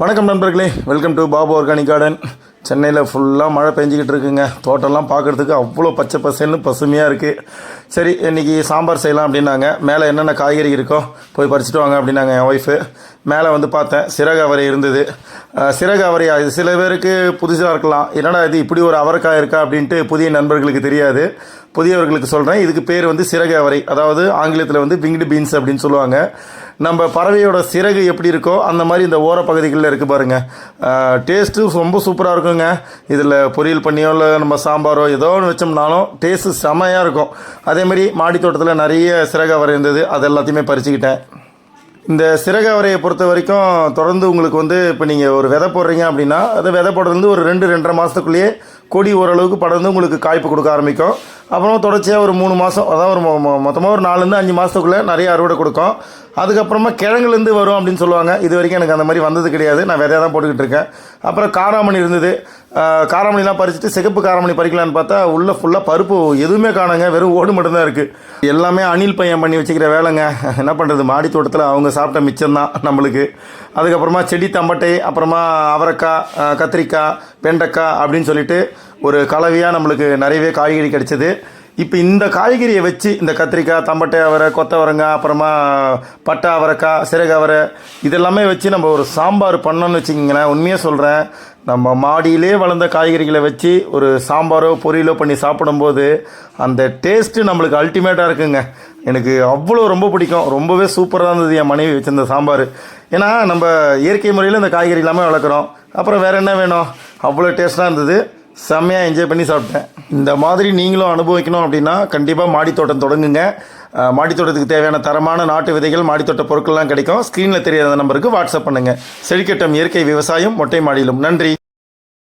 வணக்கம் நண்பர்களே welcome to Babu organic garden சென்னையில் ஃபுல்லாக மழை பெஞ்சிக்கிட்டு இருக்குங்க. தோட்டம்லாம் பார்க்குறதுக்கு அவ்வளோ பச்சை பசேல்னு பசுமையாக இருக்குது சரி இன்றைக்கி சாம்பார் செய்யலாம் அப்படின்னாங்க. மேலே என்னென்ன காய்கறி இருக்கோ போய் பறிச்சுட்டு வாங்க அப்படின்னாங்க என் ஒய்ஃபு மேலே வந்து பார்த்தேன் சிறகு அவரை இருந்தது. சிறகு அவரை சில பேருக்கு புதுசாக இருக்கலாம். என்னடா இது இப்படி ஒரு அவரைக்காய் இருக்கா அப்படின்ட்டு புதிய நண்பர்களுக்கு தெரியாது. புதியவர்களுக்கு சொல்கிறேன் இதுக்கு பேர் வந்து சிறகு அவரை. அதாவது ஆங்கிலத்தில் வந்து விங்டு பீன்ஸ் அப்படின்னு சொல்லுவாங்க. நம்ம பறவையோட சிறகு எப்படி இருக்கோ அந்த மாதிரி இந்த ஓர பகுதிகளில் இருக்குது பாருங்கள் டேஸ்ட்டு ரொம்ப சூப்பராக இருக்குங்க. இதில் பொரியல் பண்ணியோ இல்லை நம்ம சாம்பாரோ ஏதோ ஒன்று வச்சோம்னாலும் டேஸ்ட்டு செமையாக இருக்கும். அதே மாதிரி மாடி தோட்டத்தில் நிறைய சிறகு அவரை இருந்தது. அது எல்லாத்தையுமே பறிச்சுக்கிட்டேன். இந்த சிறகவரையை பொறுத்த வரைக்கும் தொடர்ந்து உங்களுக்கு வந்து இப்போ நீங்கள் ஒரு விதை போடுறீங்க அப்படின்னா அது விதை போடுறது ஒரு ரெண்டு ரெண்டரை மாதத்துக்குள்ளேயே கொடி ஓரளவுக்கு படர்ந்து உங்களுக்கு காய்ப்பு கொடுக்க ஆரம்பிக்கும். அப்புறம் தொடர்ச்சியாக ஒரு மூணு மாதம் அதாவது ஒரு மொத்தமாக ஒரு நாலுலேருந்து அஞ்சு மாதத்துக்குள்ளே நிறைய அறுவடை கொடுக்கும். அதுக்கப்புறமா கிழங்குலேருந்து வரும் அப்படின்னு சொல்லுவாங்க. இது வரைக்கும் எனக்கு அந்த மாதிரி வந்தது கிடையாது. நான் விதையாக தான் போட்டுக்கிட்டு இருக்கேன். அப்புறம் காராமணி இருந்தது. காராமணிலாம் பறிச்சுட்டு சிகப்பு காராமணி பறிக்கலான்னு பார்த்தா உள்ளே ஃபுல்லாக பருப்பு எதுவுமே காணுங்க. வெறும் ஓடு மட்டும்தான் இருக்குது எல்லாமே அணில் பையன் பண்ணி வச்சுக்கிற வேலைங்க. என்ன பண்ணுறது மாடி தோட்டத்தில் அவங்க சாப்பிட்ட மிச்சம்தான் நம்மளுக்கு. அதுக்கப்புறமா செடி தம்பட்டை அப்புறமா அவரைக்காய் கத்திரிக்காய் வெண்டைக்காய் அப்படின்னு சொல்லிட்டு ஒரு கலவையாக நம்மளுக்கு நிறையவே காய்கறி கிடச்சிது. இப்போ இந்த காய்கறியை வச்சு இந்த கத்திரிக்காய் தம்பட்டை அவரை கொத்தவரங்காய் அப்புறமா பட்டை அவரைக்காய் சிறகு அவரை இதெல்லாமே வச்சு நம்ம ஒரு சாம்பார் பண்ணோன்னு வச்சுக்கிங்களேன். உண்மையாக சொல்கிறேன் நம்ம மாடியிலே வளர்ந்த காய்கறிகளை வச்சு ஒரு சாம்பாரோ பொரியலோ பண்ணி சாப்பிடும்போது அந்த டேஸ்ட்டு நம்மளுக்கு அல்டிமேட்டாக இருக்குங்க. எனக்கு அவ்வளோ ரொம்ப பிடிக்கும். ரொம்பவே சூப்பராக இருந்தது என் மனைவி வச்சிருந்த சாம்பார். ஏன்னா நம்ம இயற்கை முறையில் இந்த காய்கறி எல்லாமே வளர்க்குறோம். அப்புறம் வேறு என்ன வேணும்? அவ்வளோ டேஸ்ட்டாக இருந்தது. செம்மையாக என்ஜாய் பண்ணி சாப்பிட்டேன். இந்த மாதிரி நீங்களும் அனுபவிக்கணும் அப்படின்னா கண்டிப்பாக மாடித்தோட்டம் தொடங்குங்க. மாடித்தோட்டத்துக்கு தேவையான தரமான நாட்டு விதைகள் மாடித்தோட்ட பொருட்கள்லாம் கிடைக்கும். ஸ்க்ரீனில் தெரியாத நம்பருக்கு வாட்ஸ்அப் பண்ணுங்கள் செழிக்கட்டும் இயற்கை விவசாயம் மொட்டை மாடியிலும். நன்றி.